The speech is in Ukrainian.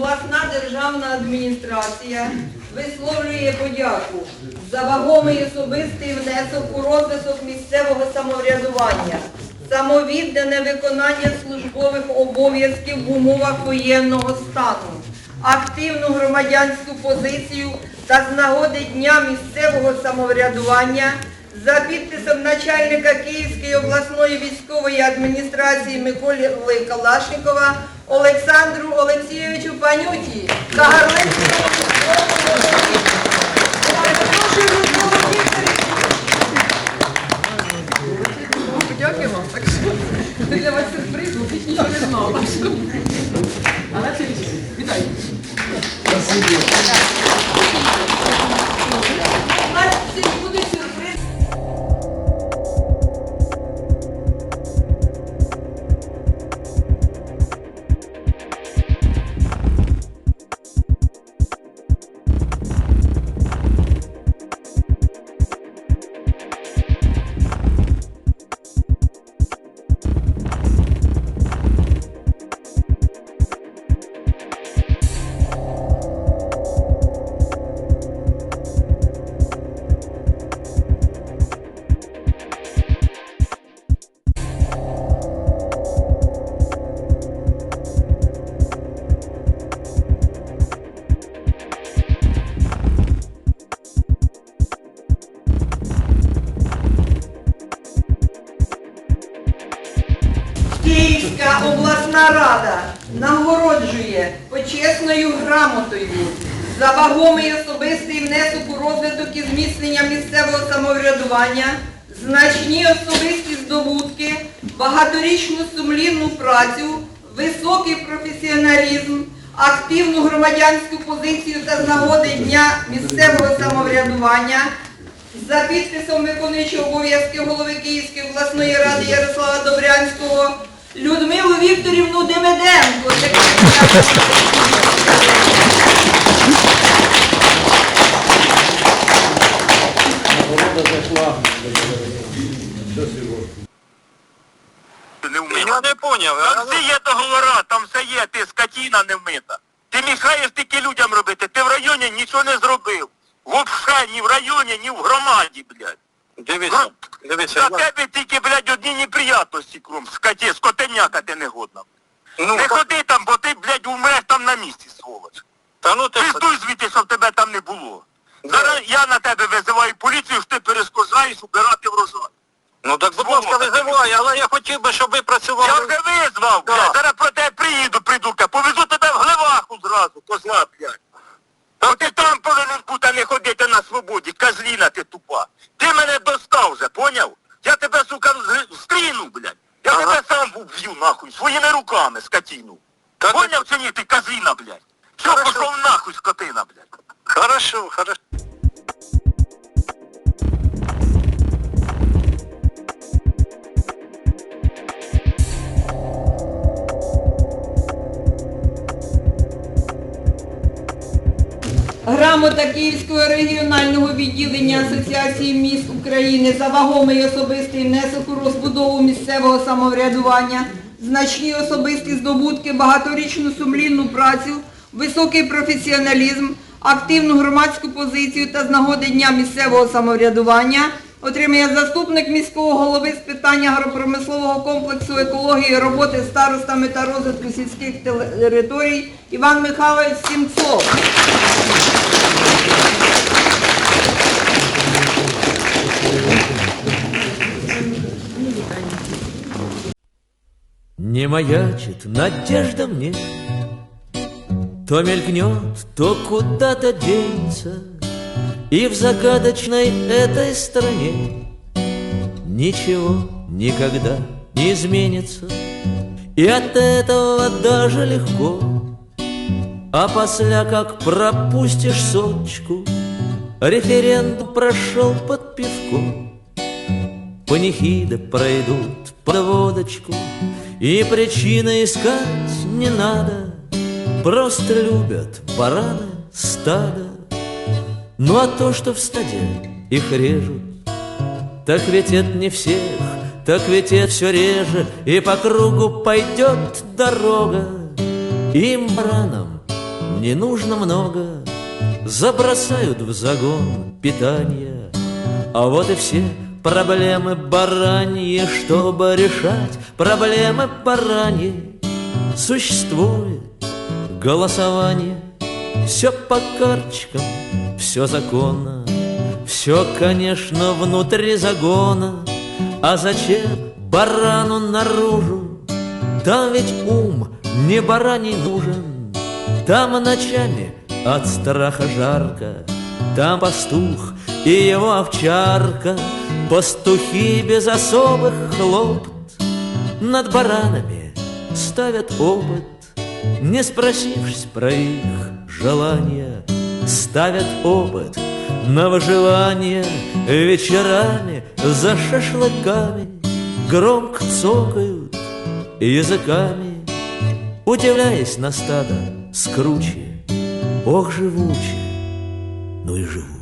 обласна державна адміністрація висловлює подяку за вагомий особистий внесок у розвиток місцевого самоврядування, самовіддане виконання службових обов'язків в умовах воєнного стану, активну громадянську позицію та з нагоди Дня місцевого самоврядування. За підписом начальника Київської обласної військової адміністрації Миколи Калашникова Олександру Олексійовичу Панюті та Київська обласна рада нагороджує почесною грамотою за вагомий особистий внесок у розвиток і зміцнення місцевого самоврядування, значні особисті здобутки, багаторічну сумлінну працю, високий професіоналізм, активну громадянську позицію та з нагоди Дня місцевого самоврядування. За підписом виконуючого обов'язки голови Київської обласної ради Ярослава Добрянського Людмилу Вікторівну Демеденко. Не. Я не поняв. Там а- всі є договора, там все є, ти скотіна не вмита. Ти мішаєш тільки людям робити, ти в районі нічого не зробив. Вообще ні в районі, ні в громаді, блядь. Дивіться, За дивіться. тебе тільки, блядь, одні неприятності кром, скоті, скотеняка ти негодна. Ну, не та- ходи там, бо ти, блядь, умреш там на місці, сволоч. Та ну ти Пиздуй звідти, щоб тебе там не було. Зараз я на тебе визиваю поліцію, що ти перескочаєш убирати врожай. Ну так, будь ласка, визивай, але я хотів би, щоб ви працювали. Я вже визвав, Да. блядь. Зараз про тебе приїду, придурка. Повезу тебе в Гливаху зразу, козла, блядь. Та ти там повинен бути, а не ходити на свободі, козліна ти тупа. Ти мене достав вже, поняв? Я тебе, сука, з- стріну, блядь. Я Ага. тебе сам вб'ю, нахуй, своїми руками, скотину. Та Поняв чи ні, ти козліна, блядь? Все, Хорошо. нахуй, скотина, блядь. Хорошо, хорошо. Грамота Київського регіонального відділення Асоціації міст України за вагомий особистий внесок у розбудову місцевого самоврядування, значні особисті здобутки, багаторічну сумлінну працю, високий професіоналізм, активну громадську позицію та з нагоди Дня місцевого самоврядування отримує заступник міського голови з питань агропромислового комплексу екології, роботи старостами та розвитку сільських територій Іван Михайлович Сімцов. Не маячит надежда мне, То мелькнет, то куда-то денется, И в загадочной этой стране Ничего никогда не изменится, И от этого даже легко. А после как пропустишь соточку, Референдум прошел под пивко. Панихиды пройдут под водочку, И причины искать не надо, Просто любят бараны стадо. Ну а то, что в стаде их режут, Так ведь это не всех, так ведь это все реже, И по кругу пойдет дорога. Им, баранам, не нужно много, забросают в загон питания. А вот и все проблемы бараньи, чтобы решать проблемы бараньи. Существует голосование, все по карточкам, все законно, все, конечно, внутри загона. А зачем барану наружу? Там ведь ум не бараний нужен, Там ночами от страха жарко, Там пастух и его овчарка, Пастухи без особых хлопот. Над баранами ставят опыт, Не спросившись про их желания, Ставят опыт на выживание Вечерами за шашлыками Громко цокают языками, Удивляясь на стадо скруче, Ох, живуче, ну и живуче.